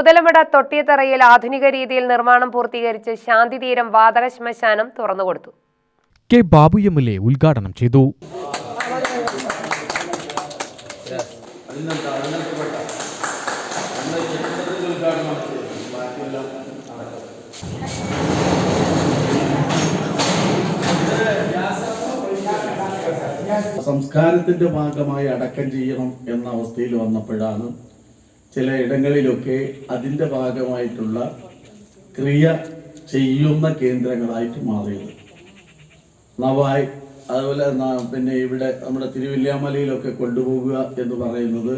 മുതലമട തൊട്ടിയത്തറയിൽ ആധുനിക രീതിയിൽ നിർമ്മാണം പൂർത്തീകരിച്ച് ശാന്തിതീരം വാതക ശ്മശാനം തുറന്നുകൊടുത്തു K Babu M L A ഉദ്ഘാടനം ചെയ്തു. സംസ്കാരത്തിന്റെ ഭാഗമായി അടക്കം ചെയ്യണം എന്ന അവസ്ഥയിൽ വന്നപ്പോഴാണ് ചില ഇടങ്ങളിലൊക്കെ അതിന്റെ ഭാഗമായിട്ടുള്ള ക്രിയ ചെയ്യുന്ന കേന്ദ്രങ്ങളായിട്ട് മാറിയത്. നവായ് അതുപോലെ പിന്നെ ഇവിടെ നമ്മുടെ തിരുവില്ലാമലയിലൊക്കെ കൊണ്ടുപോകുക എന്ന് പറയുന്നത്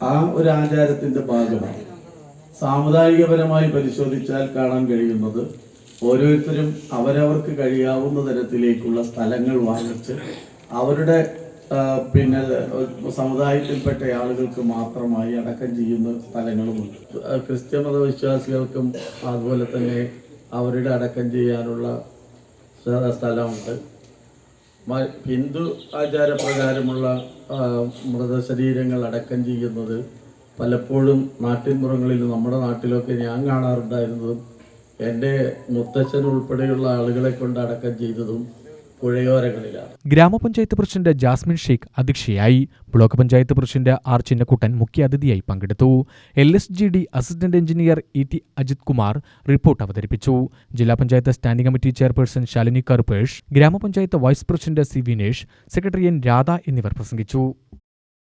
ആ ഒരു ആചാരത്തിന്റെ ഭാഗമാണ്. സാമുദായികപരമായി പരിശോധിച്ചാൽ കാണാൻ കഴിയുന്നത് ഓരോരുത്തരും അവരവർക്ക് കഴിയാവുന്ന തരത്തിലേക്കുള്ള സ്ഥലങ്ങൾ വാങ്ങിച്ച് അവരുടെ പിന്നെ സമുദായത്തിൽപ്പെട്ട ആളുകൾക്ക് മാത്രമായി അടക്കം ചെയ്യുന്ന സ്ഥലങ്ങളുമുണ്ട് ക്രിസ്ത്യ മതവിശ്വാസികൾക്കും അതുപോലെ തന്നെ അവരുടെ അടക്കം ചെയ്യാനുള്ള സ്ഥ- സ്ഥലമുണ്ട്. ഹിന്ദു ആചാരപ്രകാരമുള്ള മൃതശരീരങ്ങൾ അടക്കം ചെയ്യുന്നത് പലപ്പോഴും നാട്ടിൻപുറങ്ങളിൽ നമ്മുടെ നാട്ടിലൊക്കെ ഞാൻ കാണാറുണ്ടായിരുന്നതും എന്റെ മുത്തച്ഛൻ ഉൾപ്പെടെയുള്ള ആളുകളെ കൊണ്ട് അടക്കം ചെയ്തതും പുഴയോരങ്ങളിലാണ്. ഗ്രാമപഞ്ചായത്ത് പ്രസിഡന്റ് ജാസ്മിൻ ഷെയ്ഖ് അധ്യക്ഷയായി. Block panchayat president R Chinnakuttan മുഖ്യാതിഥിയായി പങ്കെടുത്തു. L S G D assistant engineer E T Ajith Kumar report അവതരിപ്പിച്ചു. ജില്ലാ panchayat standing committee chairperson Shalini Karupesh grama panchayat vice president C Vinesh secretary N Radha എന്നിവർ പ്രസംഗിച്ചു.